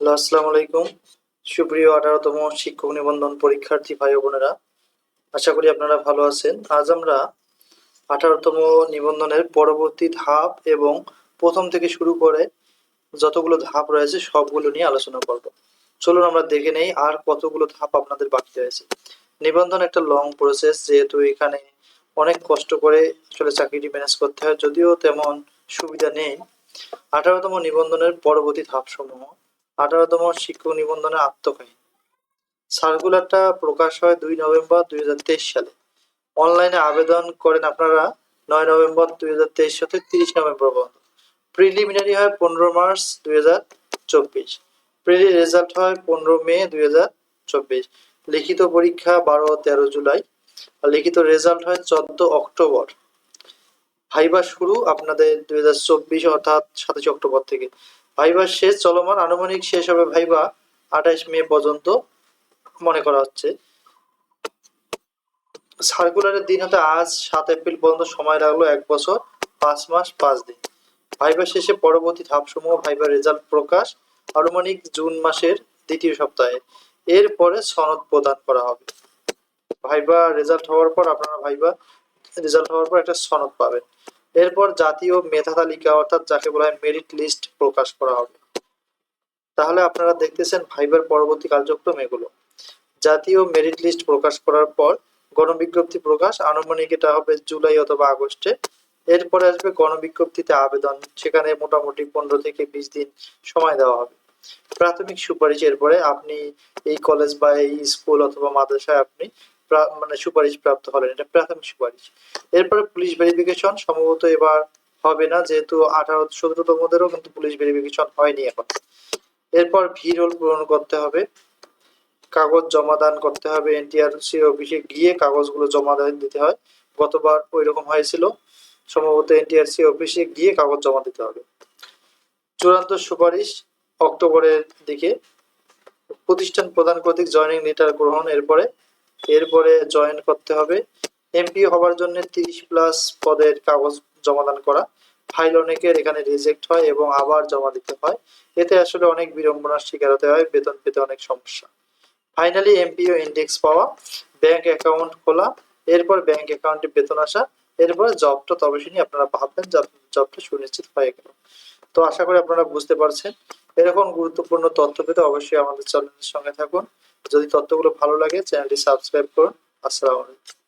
Hello, আসসালামু আলাইকুম। সুপ্রিয় আঠারোতম শিক্ষক নিবন্ধন পরীক্ষার্থী ভাই বোনেরা, আশা করি আপনারা ভালো আছেন। আজ আমরা আঠারোতম নিবন্ধনের পরবর্তী ধাপ এবং প্রথম থেকে শুরু করে যতগুলো ধাপ রয়েছে সবগুলো নিয়ে আলোচনা করব। চলুন আমরা দেখে নেই আর কতগুলো ধাপ আপনাদের বাকি রয়েছে। নিবন্ধন একটা লং প্রসেস যেহেতু এখানে অনেক কষ্ট করে আসলে চাকরিটি ম্যানেজ করতে হয়, যদিও তেমন সুবিধা নেই। আঠারোতম নিবন্ধনের পরবর্তী ধাপসমূহ। আঠারোতম শিক্ষক নিবন্ধনের আত্মকাহিনী। সার্কুলারটা প্রকাশ হয় দুই নভেম্বর দুই হাজার তেইশ সালে। অনলাইনে আবেদন করেন আপনারা নয় নভেম্বর দুই হাজার তেইশ হতে তিরিশ নভেম্বর পর্যন্ত। প্রিলিমিনারি হয় পনেরো মার্চ দুই হাজার চব্বিশ। প্রিলি রেজাল্ট হয় পনেরো মে দুই হাজার চব্বিশ। লিখিত পরীক্ষা বারো তেরো জুলাই। আর লিখিত রেজাল্ট হয় চোদ্দ অক্টোবর। ভাইবা শুরু আপনাদের দুই হাজার চব্বিশ অর্থাৎ সাতাশে অক্টোবর থেকে। ভাইবা শেষ, চলমান আনুমানিক শেষ হবে ভাইবা আঠাইশ মে পর্যন্ত মনে করা হচ্ছে। সার্কুলারের দিন হতে আজ সাত এপ্রিল পর্যন্ত সময় লাগল এক বছর, পাঁচ মাস, পাঁচ দিন। ভাইবা শেষে পরবর্তী ধাপসমূহ ভাইবা রেজাল্ট প্রকাশ আনুমানিক জুন মাসের দ্বিতীয় সপ্তাহে। এরপরে সনদ প্রদান করা হবে। ভাইবা রেজাল্ট হওয়ার পর আপনারা ভাইবা রেজাল্ট হওয়ার পর একটা সনদ পাবেন। এরপর জাতীয় মেধা তালিকা অর্থাৎ যাকে বলা হয় মেরিট লিস্ট প্রকাশ করা হবে। তাহলে আপনারা দেখতেছেন ভাইবার পরবর্তী কার্যক্রম এগুলো। জাতীয় মেরিট লিস্ট প্রকাশ করার পর গণবিজ্ঞপ্তি প্রকাশ আনুমানিক এটা হবে জুলাই অথবা আগস্টে। এরপরে আসবে গণবিজ্ঞপ্তিতে আবেদন, সেখানে মোটামুটি পনেরো থেকে বিশ দিন সময় দেওয়া হবে। প্রাথমিক সুপারিশ এরপরে আপনি এই কলেজ বা এই স্কুল অথবা মাদ্রাসায় আপনি মানে সুপারিশ প্রাপ্ত হলেন, এটা প্রাথমিক সুপারিশ। এরপরে পুলিশ ভেরিফিকেশন সম্ভবত এবার হবে না, যেহেতু আঠারো সতেরোতমদেরও কিন্তু পুলিশ ভেরিফিকেশন হয়নি এখন। এরপর ভি রোল পূরণ করতে হবে, কাগজ জমা দান করতে হবে, এনটিআরসি অফিসে গিয়ে কাগজগুলো জমা দিতে হয়। গতবার ওই রকম হয়েছিল, সম্ভবত এনটিআরসি অফিসে গিয়ে কাগজ জমা দিতে হবে। চূড়ান্ত সুপারিশ অক্টোবরের দিকে। প্রতিষ্ঠান প্রদান কর্তৃক জয়েনিং লেটার গ্রহণ, এরপরে এরপরে জয়েন করতে হবে। এমপি হওয়ার জন্য তিরিশ প্লাস পদের কাগজ জমাদান করা। ফাইল অনেকের এখানে রিজেক্ট হয় এবং আবার জমা দিতে হয়। এতে আসলে অনেক বিড়ম্বনার শিকার হতে হয়, বেতন পেতে অনেক সমস্যা। ফাইনালি এমপিও ইন্ডেক্স পাওয়া ব্যাংক অ্যাকাউন্ট খোলা, এরপর ব্যাংক অ্যাকাউন্টে বেতন আসা, এরপর জবটা তবে শুনি আপনারা ভাববেন জবটা সুনিশ্চিত হয়ে গেল। তো আশা করি আপনারা বুঝতে পারছেন। এরকম গুরুত্বপূর্ণ তথ্য পেতে অবশ্যই আমাদের চ্যানেলের সঙ্গে থাকুন। যদি তথ্যগুলো ভালো লাগে চ্যানেলটি সাবস্ক্রাইব করুন। আসসালামু আলাইকুম।